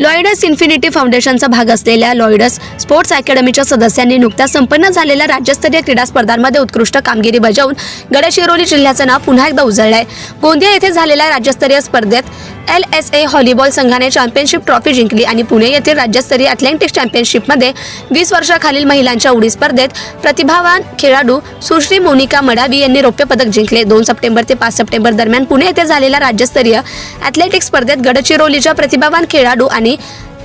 लॉयडस infinity फाउंडेशनचा भाग असलेल्या लॉयडस sports अकॅडमीच्या सदस्यांनी नुकत्याच संपन्न झालेल्या राज्यस्तरीय क्रीडा स्पर्धांमध्ये उत्कृष्ट कामगिरी बजावून गडचिरोली जिल्ह्याचं नाव पुन्हा एकदा उजळलं आहे गोंदिया येथे झालेल्या राज्यस्तरीय स्पर्धेत एल एस ए व्हॉलीबॉल संघाने चॅम्पियनशिप ट्रॉफी जिंकली आणि पुणे येथील राज्यस्तरीय अथलेटिक्स चॅम्पियनशिपमध्ये वीस वर्षाखालील महिलांच्या उडी स्पर्धेत प्रतिभावान खेळाडू सुश्री मोनिका मडावी यांनी रौप्य पदक जिंकले. दोन सप्टेंबर ते पाच सप्टेंबर दरम्यान पुणे येथे झालेल्या राज्यस्तरीय अथलेटिक्स स्पर्धेत गडचिरोलीच्या प्रतिभावान खेळाडू आणि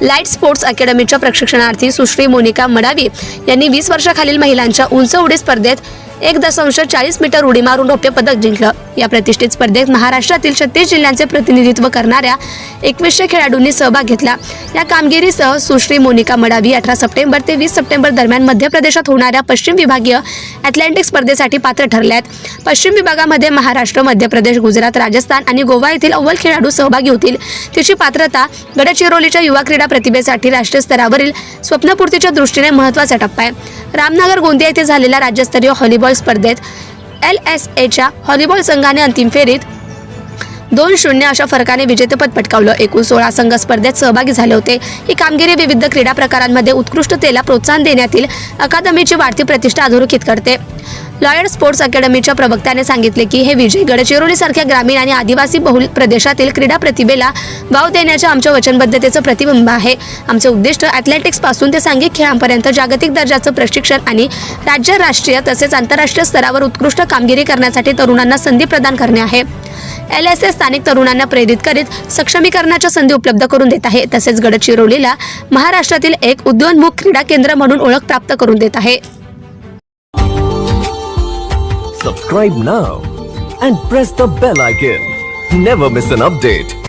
लाइट स्पोर्ट्स अकॅडमीच्या प्रशिक्षणार्थी सुश्री मोनिका मडावी यांनी वीस वर्षाखालील महिलांच्या उंच उडी स्पर्धेत एक दशांश चाळीस मीटर उडी मारून रौप्य पदक जिंकलं. या प्रतिष्ठित स्पर्धेत महाराष्ट्रातील छत्तीस जिल्ह्यांचे प्रतिनिधित्व करणाऱ्या एकवीसशे खेळाडूंनी सहभाग घेतला. या कामगिरीसह सुश्री मोनिका मडावी अठरा सप्टेंबर ते वीस सप्टेंबर दरम्यान मध्य प्रदेशात होणाऱ्या पश्चिम विभागीय अथलेटिक स्पर्धेसाठी पात्र ठरल्या आहेत पश्चिम विभागामध्ये महाराष्ट्र मध्य प्रदेश गुजरात राजस्थान आणि गोवा येथील अव्वल खेळाडू सहभागी होतील. तिची पात्रता गडचिरोलीच्या युवा क्रीडा प्रतिभेसाठी राष्ट्रीय स्तरावरील स्वप्नपूर्तीच्या दृष्टीने महत्त्वाचा टप्पा आहे. रामनगर गोंदिया येथे झालेल्या राज्यस्तरीय हॉलीबॉल व्हॉलीबॉल स्पर्धेत एल एस एच्या व्हॉलीबॉल संघाने अंतिम फेरीत दोन शून्य अशा फरकाने विजेतेपद पटकावलं. एकूण सोळा संघ स्पर्धेत सहभागी झाले होते. ही कामगिरी विविध क्रीडा प्रकारांमध्ये उत्कृष्टतेला प्रोत्साहन देण्यातील अकादमीची वाढती प्रतिष्ठा अधोरेखित करते. लॉयड स्पोर्ट्स अकॅडमीच्या प्रवक्त्याने सांगितले की हे विजय गडचिरोलीसारख्या ग्रामीण आणि आदिवासी बहुल प्रदेशातील क्रीडा प्रतिभेला वाव देण्याच्या आमच्या वचनबद्धतेचं प्रतिबिंब आहे. आमचे उद्दिष्ट ॲथलेटिक्सपासून ते सांघिक खेळांपर्यंत जागतिक दर्जाचं प्रशिक्षण आणि राज्य राष्ट्रीय तसेच आंतरराष्ट्रीय स्तरावर उत्कृष्ट कामगिरी करण्यासाठी तरुणांना संधी प्रदान करणे आहे. एल एस एस स्थानिक तरुणांना प्रेरित करीत सक्षमीकरणाच्या संधी उपलब्ध करून देत आहे. तसेच गडचिरोलीला महाराष्ट्रातील एक उद्योन्मुख क्रीडा केंद्र म्हणून ओळख प्राप्त करून देत आहे. Subscribe now and press the bell icon never miss an update